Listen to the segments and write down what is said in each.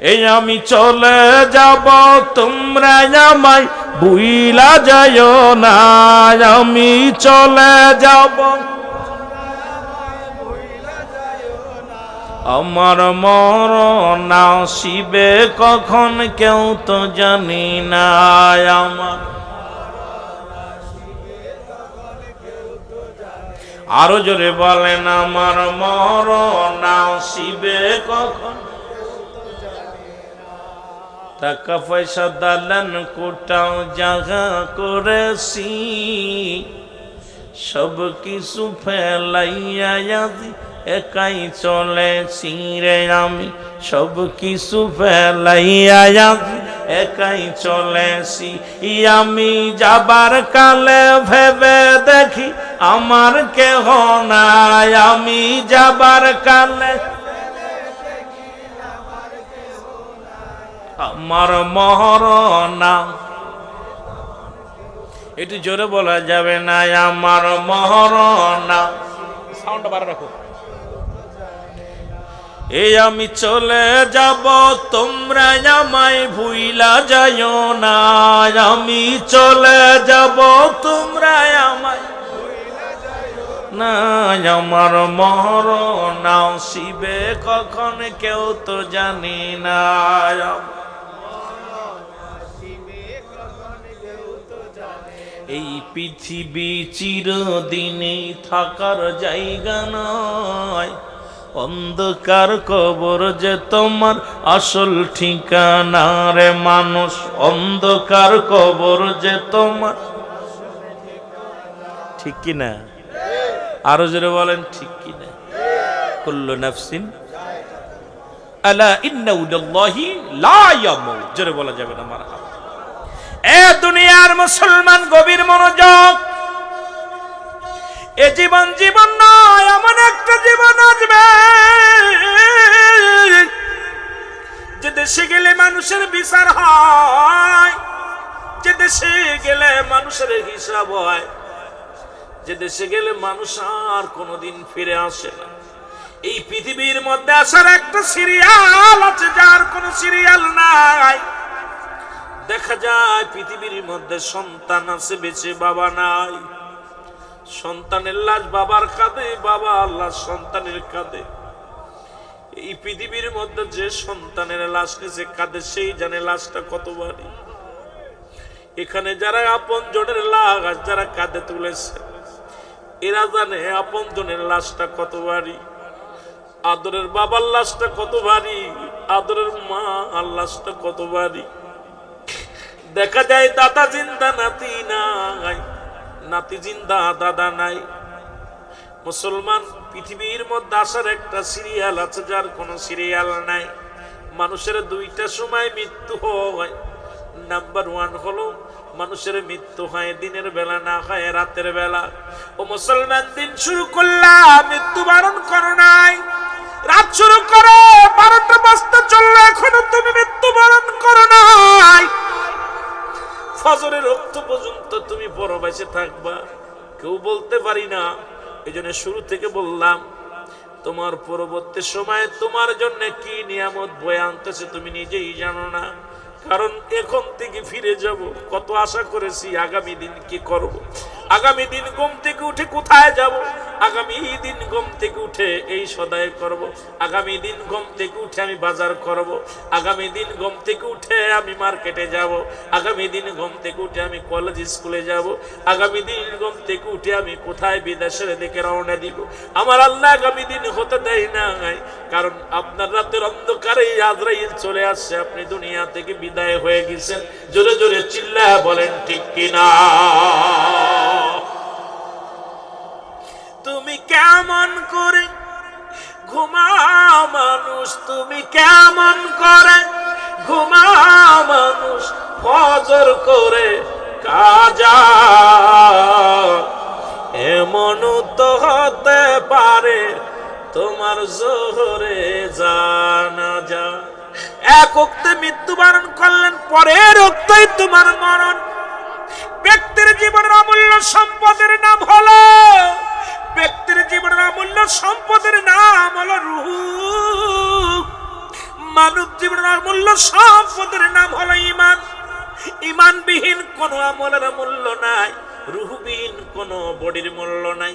এই আমি চলে যাব, তোমরা আমায় বুইলা যায় না। আমি চলে যাব। আমার মরণ শিবে কখন কেউ তো জানি না। আমার আরও জোরে বলেন, আমার মরণ শিবে কখন? টাকা পয়সা দালান কোটাও জাগা করেছি। সব কিছু ফেলাইয়া একাই চলেছি রে আমি। সব কিছু ফেলাইয়া একাই চলেছি। আমি যাবার কালে ভেবে দেখি আমার কেহ নাই। আমি যাবার কালে আমার মহরণা একটু জোরে বলা যাবে না আমার মহরণা সাউন্ডটা বাড়া রাখো। এই আমি চলে যাব তোমরা আমায় ভুইলা যাইও না। আমি চলে যাব তোমরা আমায় না। আমার নাও শিবে কখন কেউ তো জানি না। এই পৃথিবী চিরদিনে থাকার জায়গা নয়। অন্ধকার কবর যে তোমার আসল ঠিকানা রে মানুষ, অন্ধকার কবর যে তোমার ঠিক কি না? আরও জোরে বলেন, ঠিক কি না? কুল্লু নাফসিন। আলা ইন্না উদাল্লাহি লা ইয়ামুত। জোরে বলা যাবে না, মারহাবা। এ দুনিয়ার মুসলমান গভীর মনোযোগ। এ জীবন জীবন নয়, এমন একটা জীবন আসবে। যে দেশে গেলে মানুষের বিচার হয়, যে দেশে গেলে মানুষের হিসাব হয়, যে দেশে গেলে মানুষ আর কোনোদিন ফিরে আসে না। এই পৃথিবীর মধ্যে আসার একটা সিরিয়াল আছে, যার কোনো সিরিয়াল নাই। দেখা যায় পৃথিবীর মধ্যে সন্তান আছে, বেঁচে বাবা নাই। সন্তানের লাশ বাবার কাঁধে, বাবা আল্লাহ সন্তানের কাঁধে। এই পৃথিবীর মধ্যে যে সন্তানের লাশ নিচে কাঁধে সেই জানে লাশটা কত ভারী এখানে যারা আপন জনের লাশ, যারা কাঁধে তুলেছে, এরা জানে আপন জনের লাশটা কত ভারী আদরের বাবার লাশটা কত ভারী আদরের মা আর লাশটা কত ভারী দেখা যায় দাদা জিন্দা, নাতি নাই। নাতি জিন্দা, দাদা নাই। মুসলমান পৃথিবীর মধ্যে আসার একটা সিরিয়াল আছে, যার কোনো সিরিয়াল নাই। মানুষের দুইটা সময় মৃত্যু হয়। নাম্বার ওয়ান হলো, মানুষের মৃত্যু হয় দিনের বেলা, না হয় রাতের বেলা। ও মুসলমান, দিন শুরু করলাম মৃত্যু বারণ করো নাই। রাত শুরু করো, বারোটা বাজতে চললে, এখনও তুমি মৃত্যু বারণ করো নাই। ফজরের রক্ত পর্যন্ত তুমি পরবাসে থাকবা। কেউ বলতে পারি না। এই জন্য শুরু থেকে বললাম, তোমার পরবর্তী সময়ে তোমার জন্য কি নিয়ামত বয়ে আনতেছে তুমি নিজেই জানো না। কারণ এখন থেকে ফিরে যাব। কত আশা করেছি আগামী দিন কি করব। আগামী দিন ঘুম থেকে উঠে কোথায় যাব? আগামী দিন ঘুম থেকে উঠে এই সদায় করব। আগামী দিন ঘুম থেকে উঠে আমি বাজার করব। আগামী দিন ঘুম থেকে উঠে আমি মার্কেটে যাব। আগামী দিন ঘুম থেকে উঠে আমি কলেজ স্কুলে যাব। আগামী দিন ঘুম থেকে উঠে আমি কোথায় বিদেশের দিকে রওনা দিব আমার আল্লাহ আগামী দিন হতে দেয় না কারণ আপনার রাতের অন্ধকারে আজরাইল চলে আসছে আপনি দুনিয়া থেকে বিদায় হয়ে গেছেন জোরে জোরে চিল্লা বলেন, ঠিক কিনা তুমি কেমন করে ঘুমাও মানুষ? তুমি কেমন করে ঘুমাও মানুষ? ফজর করে কাজা। এমন তো হতে পারে তোমার জোহরে জানা যা এক উক্তে মৃত্যুবরণ করলেন, পরের উক্তই তোমার মরণ। ব্যক্তির জীবনের অমূল্য সম্পদের নাম হলো ব্যক্তির জীবনের অমূল্য সম্পদের নাম হলো রুহ। মানব জীবনের অমূল্য সম্পদের নাম হলো ইমান ইমানবিহীন কোনো আমলের মূল্য নাই, রুহবিহীন কোনো বডির মূল্য নাই।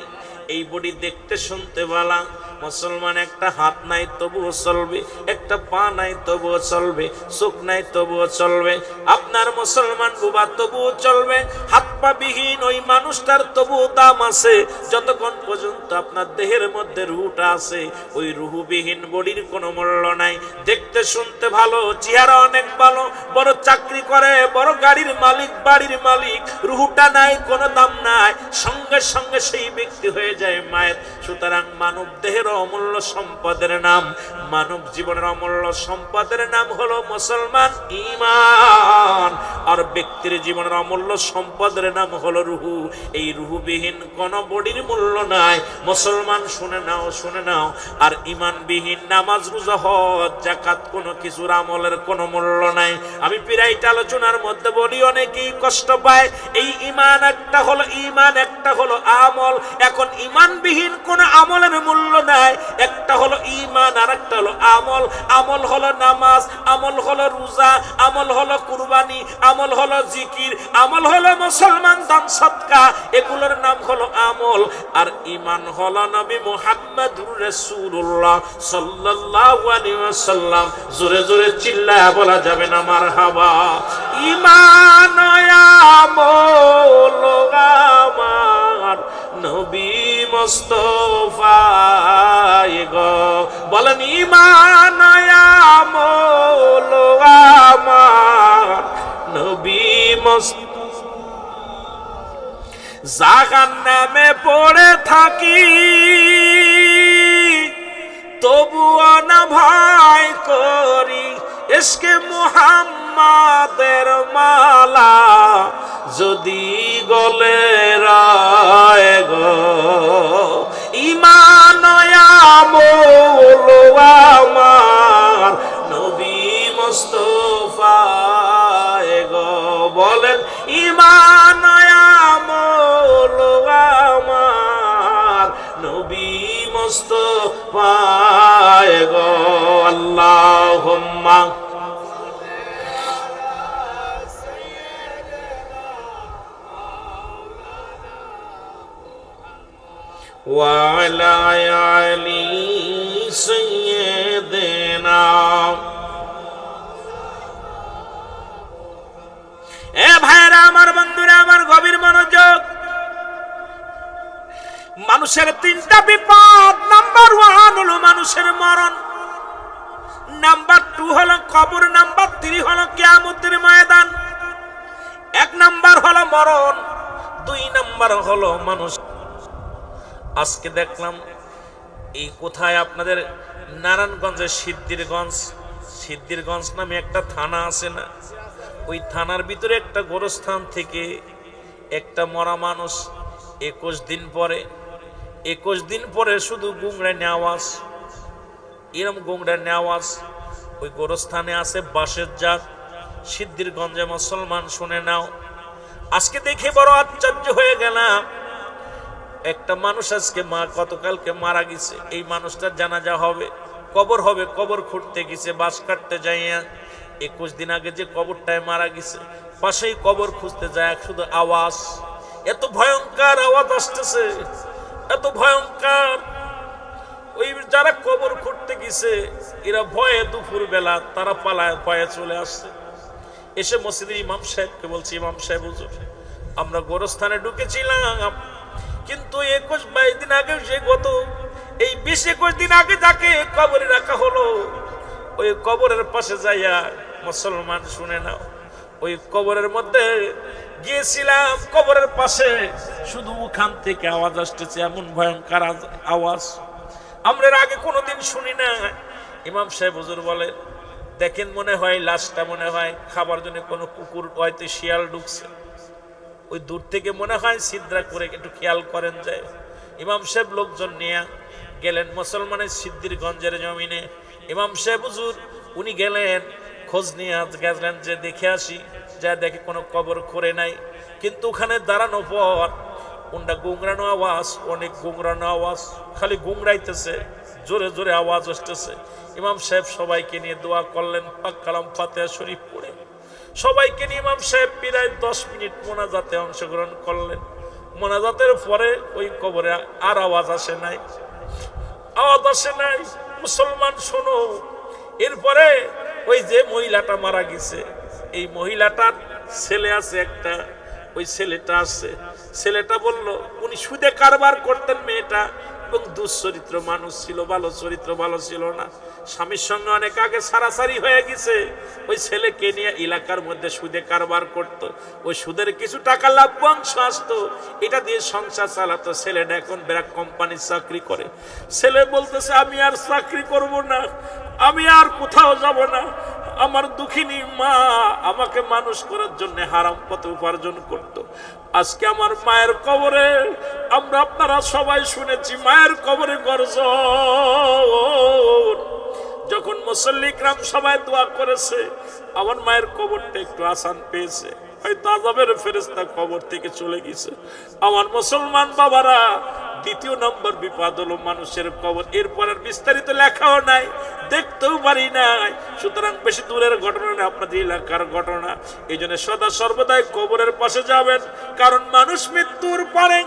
এই বডি দেখতে, শুনতে, বালা মুসলমান একটা হাত নাই তবুও চলবে, একটা পা নাই তবুও চলবে, চোখ নাই তবুও চলবে, আপনার মুসলমান বুবা তবুও চলবে, হাত পা বিহীন ওই মানুষটার তবুও দাম আছে, যতক্ষণ পর্যন্ত আপনার দেহের মধ্যে রুহটা আছে, ওই রুহুবিহীন বডির কোনো মূল্য নাই। দেখতে শুনতে ভালো, চেহারা অনেক ভালো, বড় চাকরি করে, বড় গাড়ির মালিক, বাড়ির মালিক, রুহুটা নাই, কোনো দাম নাই, সঙ্গে সঙ্গে সেই ব্যক্তি হয়ে যায় মায়ের। সুতরাং মানব দেহের অমূল্য সম্পদের নাম। মানব জীবনের অমূল্য সম্পদের নাম হলো মুসলমান ইমান আর ব্যক্তির জীবনের অমূল্য সম্পদের নাম হলো রুহু। এই রুহুবিহীন কোন বডির মূল্য নাই। মুসলমান শুনে নাও শুনে নাও। আর ইমানবিহীন নামাজ, রোজা, হজ জাকাত কোনো কিছুর আমলের কোনো মূল্য নাই। আমি পিরাইট আলোচনার মধ্যে বলি, অনেকেই কষ্ট পায়। এই ইমান একটা হলো ইমান একটা হলো আমল। এখন ইমানবিহীন কোন আমলের মূল্য নাই। একটা হলো ইমান আর একটা হলো আমল। আমল হলো নামাজ, আমল হলো রোজা, আমল হলো কুরবানি, আমল হলো জিকির, আমল হলো মুসলমান দান সৎকা এগুলোর নাম হলো আমল। আর ইমান হলো নবী মুহাম্মদুর রাসূলুল্লাহ সাল্লাল্লাহু আলাইহি ওয়াসাল্লাম। জোরে জোরে চিল্লায়া বলা যাবে না, মারহাবা। ইমান আমল আমার নবী মোস্তফায় গো। বলেন ইমান আমল আমার। নবী মোস্তফা জাগান নামে পড়ে থাকি। তবুও না ভয় করি এসকে মুহাম্মাদের মালা। যদি গলে রায় মোস্তফায় গো বলেন ইমান আমল আমার নবী মোস্তফায় গো আল্লাহুম্মা وعلى علي سيدنا এ ভাইরা আমার বন্ধুরা, আমার গভীর মনোযোগ। মানুষের তিনটা বিপদ। নাম্বার ওয়ান হলো মানুষের মরণ। নাম্বার টু হলো কবর। নাম্বার থ্রি হলো কিয়ামতের ময়দান। এক নাম্বার হলো মরণ। দুই নাম্বার হলো মানুষ। আজকে দেখলাম, এই কোথায় আপনাদের? নারায়ণগঞ্জের সিদ্ধিরগঞ্জ। সিদ্ধিরগঞ্জ নামে একটা থানা আছে না? ওই থানার ভিতরে একটা গোরস্থান থেকে একটা মরা মানুষ একুশ দিন পরে, একুশ দিন পরে শুধু গুংড়ায় নেওয়াজ, এরম গুংড়ায় নেওয়াজ, ওই গোরস্থানে আছে বাঁশের জাত, সিদ্ধিরগঞ্জে মুসলমান, শুনে নাও। আজকে দেখে বড় আশ্চর্য হয়ে গেলাম, একটা মানুষ আজকে মা, গতকালকে মারা গেছে, এই মানুষটার জানাজা হবে, কবর হবে, কবর খুঁড়তে গেছে, বাস কাটতে যাইয়া একুশ দিন আগে যে কবরটায় মারা গেছে, পাশেই কবর খুঁজতে যায় শুধু আওয়াজ, এত ভয়ঙ্কর আওয়াজ আসতেছে, এত ভয়ঙ্কর। ওই যারা কবর খুঁড়তে গেছে, এরা ভয়ে দুপুর বেলা তারা পালায়, ভয়ে চলে আসছে। এসে মসজিদের ইমাম সাহেবকে বলছি, ইমাম সাহেব, হুজুর, আমরা গোরস্থানে ঢুকেছিলাম, কিন্তু একুশ বাইশ দিন আগে সে গত, এই বিশ একুশ দিন আগে যাকে কবরে রাখা হলো, ওই কবরের পাশে যাইয়া মুসলমান শুনে নাও। ওই কবরের মধ্যে গিয়েছিলাম, কবরের পাশে। শুধু ওখান থেকে আওয়াজ আসতেছে, এমন ভয়ঙ্কর আওয়াজ। আমরা আগে কোনোদিন শুনি না ইমাম সাহেব হুজুর বলেন, দেখেন মনে হয়, লাশটা মনে হয় খাবার জন্য কোনো কুকুর হয়তো শিয়াল ঢুকছে। ওই দূর থেকে মনে হয় সিদ্রা করে একটু খেয়াল করেন যায়। ইমাম সাহেব লোকজন নিয়ে গেলেন মুসলমানের সিদ্ধিরগঞ্জের জমিনে। ইমাম সাহেব হুজুর, উনি গেলেন খোঁজ নিয়ে গেলেন, যে দেখে আসি, যা দেখে কোনো কবর করে নাই। কিন্তু ওখানে দাঁড়ানো পর কোনটা গুংরানো আওয়াজ, অনেক গুংরানো আওয়াজ, খালি গুংরাইতেছে জোরে জোরে আওয়াজ আসতেছে। ইমাম সাহেব সবাইকে নিয়ে দোয়া করলেন, পাক কালাম ফাতেহা শরীফ পড়ে। সবাইকে নিয়ে ইমাম সাহেব প্রায় দশ মিনিট মোনাজাতে অংশগ্রহণ করলেন। মোনাজাতের পরে ওই কবরে আর আওয়াজ আসে নাই। আওয়াজ আসে নাই, মুসলমান শোনো। এরপরে ওই যে মহিলাটা মারা গেছে। এই মহিলাটার ছেলে আছে একটা, ওই ছেলেটা আছে। ছেলেটা বলল, উনি সুদে কারবার করতেন মেয়েটা এবং দুশ্চরিত্র মানুষ ছিল, ভালো চরিত্র, ভালো ছিল না। স্বামীর সঙ্গে অনেক আগে সারাসারি হয়ে গেছে। ওই ছেলেকে নিয়ে এলাকার মধ্যে সুদে কারবার করত। ওই সুদের কিছু টাকা লাভ্যাংশ আসতো। এটা দিয়ে সংসার চালাতো। ছেলেটা এখন ব্র্যাক কোম্পানির চাকরি করে। ছেলে বলতেছে, আমি আর চাকরি করব না। আমি আর কোথাও যাব না। আমার দুঃখিনী মা আমাকে মানুষ করার জন্য হারাম পথে উপার্জন করত। আজকে আমার মায়ের কবরে, আমরা আপনারা সবাই শুনেছি মায়ের কবরে গর্জন। যখন মুসল্লিকরাম সবাই দোয়া করেছে, আমার মায়ের কবরটা একটু আসান পেয়েছে। হয়তো কবর থেকে চলে গেছে। আমার মুসলমান বাবারা দ্বিতীয় নম্বর বিপদ হলো মানুষের কবর। এরপর আর বিস্তারিত লেখাও নাই, দেখতেও পারি নাই। সুতরাং বেশি দূরের ঘটনা না আপনাদের এলাকার ঘটনা। এই জন্য সদা সর্বদাই কবরের পাশে যাবেন, কারণ মানুষ মৃত্যুর পরে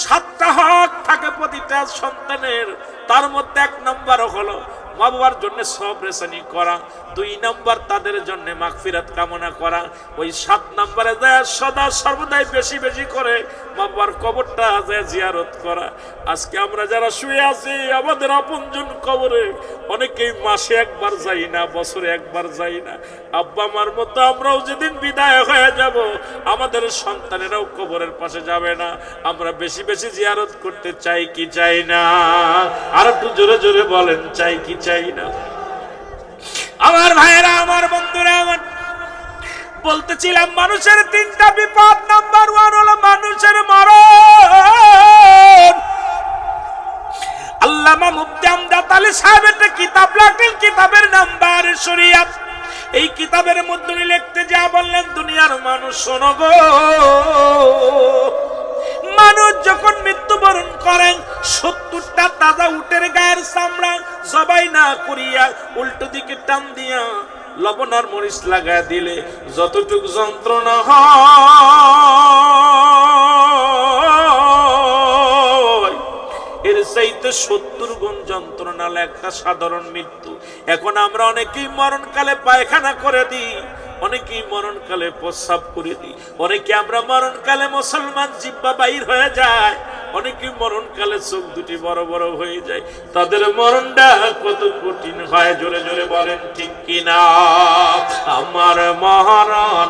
সাতটা হক থাকে প্রতিটা সন্তানের। তার মধ্যে এক নম্বর হলো মা বাবার জন্য সব রেশানি করা, দুই নম্বর তাদের জন্য মাগফিরাত কামনা করা, ওই সাত নম্বরে যায় সদা সর্বদাই বেশি বেশি করে মা বাবার কবরটা যায় জিয়ারত করা। আজকে আমরা যারা শুয়ে আছি, আমাদের আপনজন কবরে, অনেকেই মাসে একবার যাই না, বছরে একবার যাই না। আব্বা মার মতো আমরাও যেদিন বিদায় হয়ে যাব, আমাদের সন্তানেরাও কবরের পাশে যাবে না। আমরা বেশি বেশি জিয়ারত করতে চাই কি চাই না? আর একটু জোরে জোরে বলেন, চাই কি চাই না। আমার ভাইয়েরা, আমার বন্ধুরা, আমার বলতেছিলাম, মানুষের তিনটা বিপদ নাম্বার ওয়ান হলো মানুষের মরণ। আল্লামা মুফতি আমজাদ আলী সাহেব একটা কিতাব লেখেন কিতাবের নাম্বার, শরিয়াত। এই কিতাবের মধ্যে উনি লিখতে যা বললেন, দুনিয়ার মানুষ শোনো গো। মানুষ যখন মৃত্যুবরণ করেন সত্তরটা তাজা উটের গায়ের চামড়া সবাই না করিয়া উল্টো দিকে টান দিয়া লবণ আর মরিচ লাগায় দিলে যতটুক যন্ত্রণা হয়। এর চাইতে সত্তর গুণ যন্ত্রণা একটা সাধারণ মৃত্যু। এখন আমরা অনেকেই মরণকালে পায়খানা করে দিই। অনেকেই মরণকালে প্রস্রাব করে দিই। অনেকে আমরা মরণকালে মুসলমান জিব্বা বাইর হয়ে যায়। অনেকে মরণকালে চোখ দুটি বড় বড় হয়ে যায়। তাদের মরণটা কত কঠিন হয়, জোরে জোরে বলেন, ঠিক কিনা? আমার মহারণ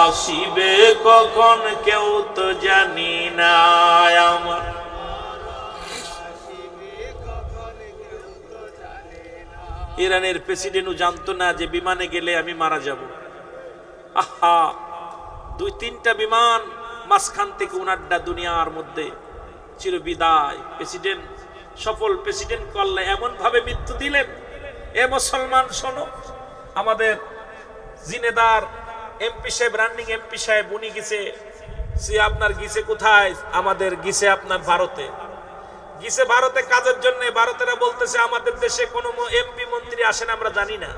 আসিবে কখন কেউ তো জানি না। আমার ইরানের প্রেসিডেন্টও জানতো না যে বিমানে গেলে আমি মারা যাব। আহা, দুই তিনটা বিমান মাঝখান থেকে উনারটা দুনিয়ার মধ্যে চির বিদায় প্রেসিডেন্ট, সফল প্রেসিডেন্ট করলে এমন ভাবে মৃত্যু দিলেন? এ মুসলমান, শোনো, আমাদের জিনেদার এমপি সাহেব, রানিং এমপি সাহেব, উনি গেছে, সে আপনার গিছে কোথায়? আমাদের গিছে আপনার ভারতে। গিছে ভারতে কাজের জন্য, ভারতেরা বলতেছে, আমাদের দেশে কোনো এমপি মন্ত্রী আসেন, আমরা জানি না।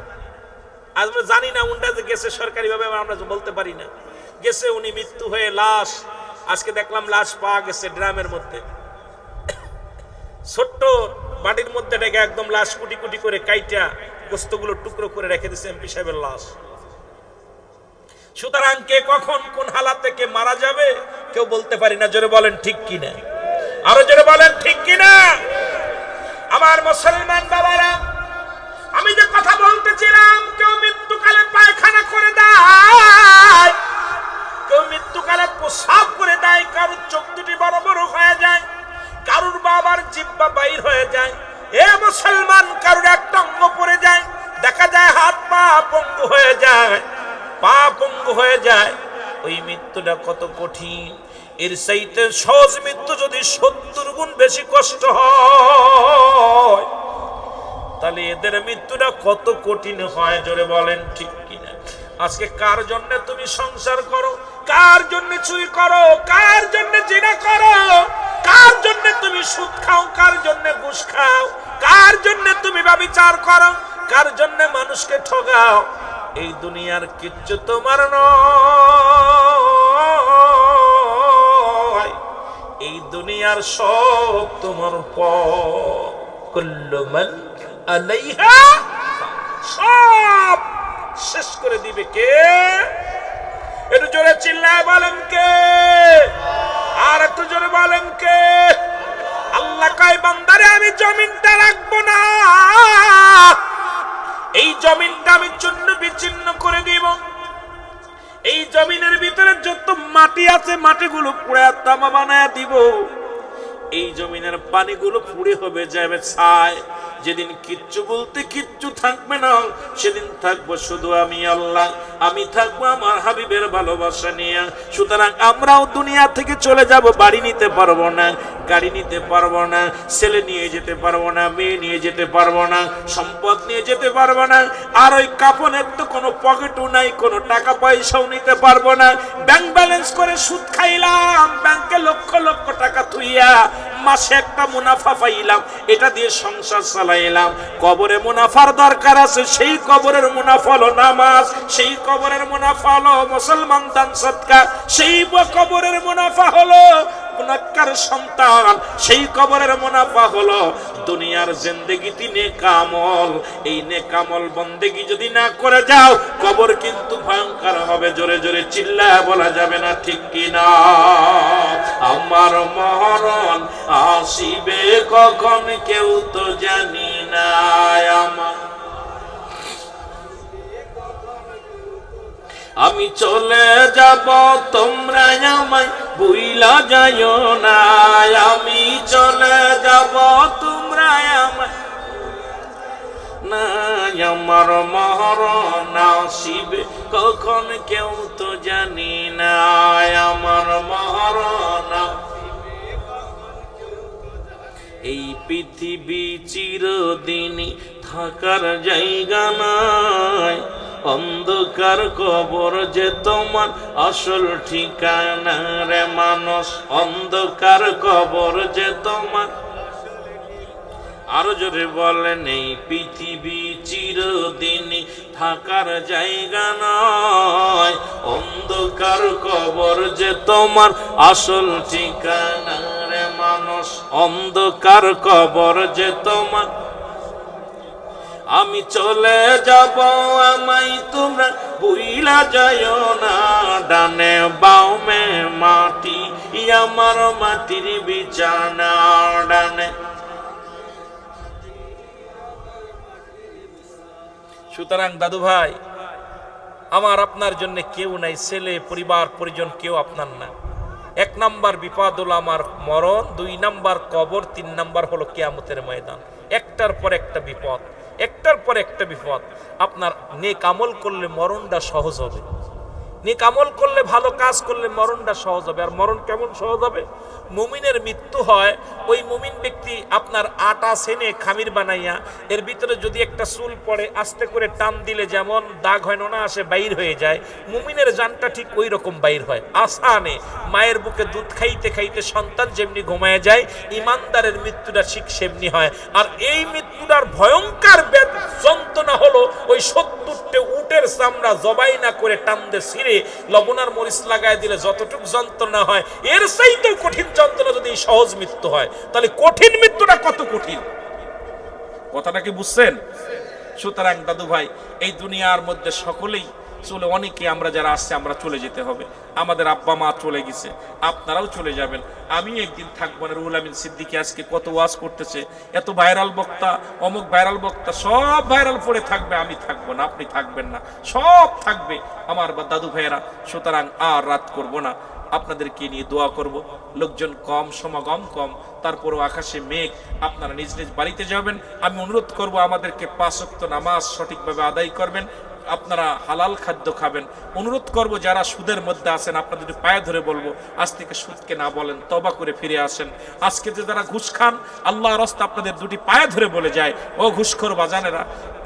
আমরা জানি না উন্ডা যে গেছে সরকারি ভাবে আমরা বলতে পারি না। গেছে উনি মৃত্যু হয়ে লাশ, আজকে দেখলাম লাশ পাওয়া গেছে ড্রামের মধ্যে। ছোট্ট বাড়ির মধ্যে ডেকে একদম লাশ কুটি কুটি করে কাইটা গোস্তগুলো টুকরো করে রেখে দিছে এমপি সাহেবের লাশ। সুতরাং কে কখন কোন হালাত থেকে মারা যাবে, কেউ বলতে পারি না, জোরে বলেন ঠিক কিনা? আরও জোরে বলেন ঠিক কিনা? আমার মুসলমান বাবারা, আমি যে কথা বলতেছিলাম যায় হয়ে যায়, ওই মৃত্যুটা কত কঠিন। এর সহজ মৃত্যু যদি সত্তর গুণ বেশি কষ্ট হয়, তাহলে এদের মৃত্যুটা কত কঠিন হয়, জোরে বলেন ঠিক কিনা। আজকে কার জন্য তুমি সংসার করো? কার জন্য চুরি করো? কার জন্য জিনা করো? কার জন্য তুমি সুদ খাও? কার জন্য ঘুষ খাও? কার জন্য তুমি ব্যবিচার করো? কার জন্য মানুষকে ঠগাও? এই দুনিয়ার কিচ্ছু তোমার নয়। এই দুনিয়ার সব তোমার কুল্লু মান আলাইহা সব শেষ করে দিবে কে? একটু জোরে চিল্লায় বলেন কে? আর একটু জোরে বলেন কে? আল্লাহ কয়, বান্দারে, আমি জমিনটা রাখব না। এই জমিনটা আমি চূর্ণ বিচ্ছিন্ন করে দিব। এই জমিনের ভিতরে যত মাটি আছে, মাটিগুলো পুড়ে তামা বানায় দিব। এই জমিনের পানিগুলো পুড়ে হবে, যাবে ছায় যেদিন কিচ্ছু বলতে কিচ্ছু থাকবে না, সেদিন থাকব শুধু আমি আল্লাহ। আমি থাকব আমার হাবিবের ভালোবাসা নিয়ে। সুতরাং আমরাও দুনিয়া থেকে চলে যাব, বাড়ি নিতে পারব না, গাড়ি নিতে পারব না, ছেলে নিয়ে যেতে পারব না, মেয়ে নিয়ে যেতে পারব না, সম্পদ নিয়ে যেতে পারব না, আর ওই কাপনের তো কোনো পকেটও নাই, কোনো টাকা পয়সাও নিতে পারব না। ব্যাংক ব্যালেন্স করে সুদ খাইলাম, ব্যাংকে লক্ষ লক্ষ টাকা থুইয়া মাসে একটা মুনাফা পাইলাম। এটা দিয়ে সংসার চালাইলাম কবরে মুনাফার দরকার আছে, সেই কবরের মুনাফা হলো নামাজ, সেই কবরের মুনাফা হলো মুসলমান দান সৎকার, সেই কবরের মুনাফা হলো গুণাক্কার সন্তান, সেই কবরের মুনাফা হলো দুনিয়ার জিন্দেগিতে নেকামল। এই নেকামল বন্দেগি যদি না করে যাও, কবর কিন্তু ভয়ঙ্কর হবে, জোরে জোরে চিল্লা বলা যাবে না, ঠিক কি না আমার মহরণ আসিবে কখন কেউ তো জানি না আমার আমি চলে যাব, তোমরা আমায় বুইলা যাইও না। আমি চলে যাব, তোমরা আমায় না। আমার না শিব কখন কেউ তো জানি না। আমার মহরণ এই পৃথিবী চিরদিনই থাকার জায়গা নাই। অন্ধকার কবর যে তোমার আসল ঠিকানা রে মানুষ। অন্ধকার কবর যে তোমার আরও জোরে বলেন, এই পৃথিবী চিরদিনই থাকার জায়গা নয় অন্ধকার কবর যে তোমার আসল ঠিকানা অন্ধকার কবর যে তোমার। আমি চলে যাব আমাই তোমরা বুইলা যায় না। ডানে বাউমে মাটি, আমার মাটির বিছানা। ডানে। সুতরাং দাদু ভাই, আমার আপনার জন্য কেউ নাই, ছেলে, পরিবার, পরিজন কেউ আপনার না। এক নাম্বার বিপদ হলো আমার মরণ, দুই নাম্বার কবর, তিন নাম্বার হলো কেয়ামতের ময়দান। একটার পর একটা বিপদ, একটার পর একটা বিপদ। আপনার নেক আমল করলে মরণটা সহজ হবে। নেক আমল করলে ভালো কাজ করলে মরণটা সহজ হবে। আর মরণ কেমন সহজ হবে? মুমিনের মৃত্যু হয়, ওই মুমিন ব্যক্তি আপনার আটা সেনে খামির বানাইয়া, এর ভিতরে যদি একটা চুল পড়ে, আস্তে করে টান দিলে যেমন দাগ হয় না আসে বাইর হয়ে যায়, মুমিনের জানটা ঠিক ওই রকম বাইর হয়। আসানে মায়ের বুকে দুধ খাইতে খাইতে সন্তান যেমনি ঘুমায় যায়, ইমানদারের মৃত্যুটা ঠিক সেমনি হয়। আর এই মৃত্যুটার ভয়ঙ্কর যন্ত্রণা হলো ওই সত্তরটে উটের চামড়া জবাই না করে টানতে ছিঁড়ে লবণার মরিচ লাগায় দিলে যতটুক যন্ত্রণা হয়, এর চাইতেও কঠিন যন্ত্রণা যদি সহজ মৃত্যু হয়, তাহলে কঠিন মৃত্যুটা কত কঠিন? কথাটা কি বুঝছেন? সুতরাং দাদু ভাই এই দুনিয়ার মধ্যে সকলেই চলে, অনেকে আমরা যারা আসছে, আমরা চলে যেতে হবে। আমাদের আব্বা মা চলে গেছে, আপনারাও চলে যাবেন। আমি একদিন থাকব না, রুহুল আমিন সিদ্দিকি আজকে কত ওয়াজ করতেছে, এত ভাইরাল বক্তা, অমুক ভাইরাল বক্তা, সব ভাইরাল পড়ে থাকবে, আমি থাকব না, আপনি থাকবেন না, সব থাকবে। আমার বা দাদু ভাইয়েরা, সুতরাং আর রাত করব না, আপনাদেরকে নিয়ে দোয়া করব। লোকজন কম, সমাগম কম, তারপরও আকাশে মেঘ, আপনারা নিজ নিজ বাড়িতে যাবেন। আমি অনুরোধ করব, আমাদেরকে পাঁচ নামাজ সঠিকভাবে আদায় করবেন। আপনারা হালাল খাদ্য খাবেন। অনুরোধ করব যারা সুদের মধ্যে আছেন, আপনাদের পায়ে ধরে বলব, আজ থেকে সুদকে না বলেন তবা করে ফিরে আসেন। আজকে যে যারা ঘুষ খান আল্লাহ রস্তা আপনাদের দুটি পায়ে ধরে বলে যায়, ও ঘুষখোর বাজানেরা।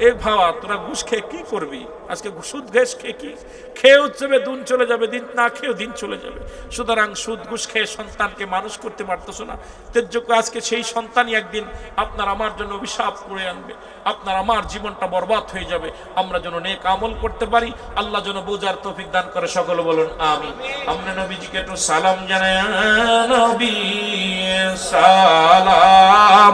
এ ভাবা তোরা ঘুষ খেয়ে কী করবি? আজকে সুদ ঘেস খেয়ে কি? খেয়েও যাবে দিন চলে যাবে, দিন না খেয়েও দিন চলে যাবে। সুতরাং সুদ ঘুষ খেয়ে সন্তানকে মানুষ করতে পারতেছো না। তেযোগ্য আজকে সেই সন্তানই একদিন আপনার আমার জন্য অভিশাপ করে আনবে। আপনার আমার জীবনটা বরবাদ হয়ে যাবে। আমরা যেন নেক আমল করতে পারি। আল্লাহ যেন বোঝার তৌফিক দান করে সকল বলুন আমি আমরা নবীজিকে একটু সালাম জানাই, নবী, সালাম।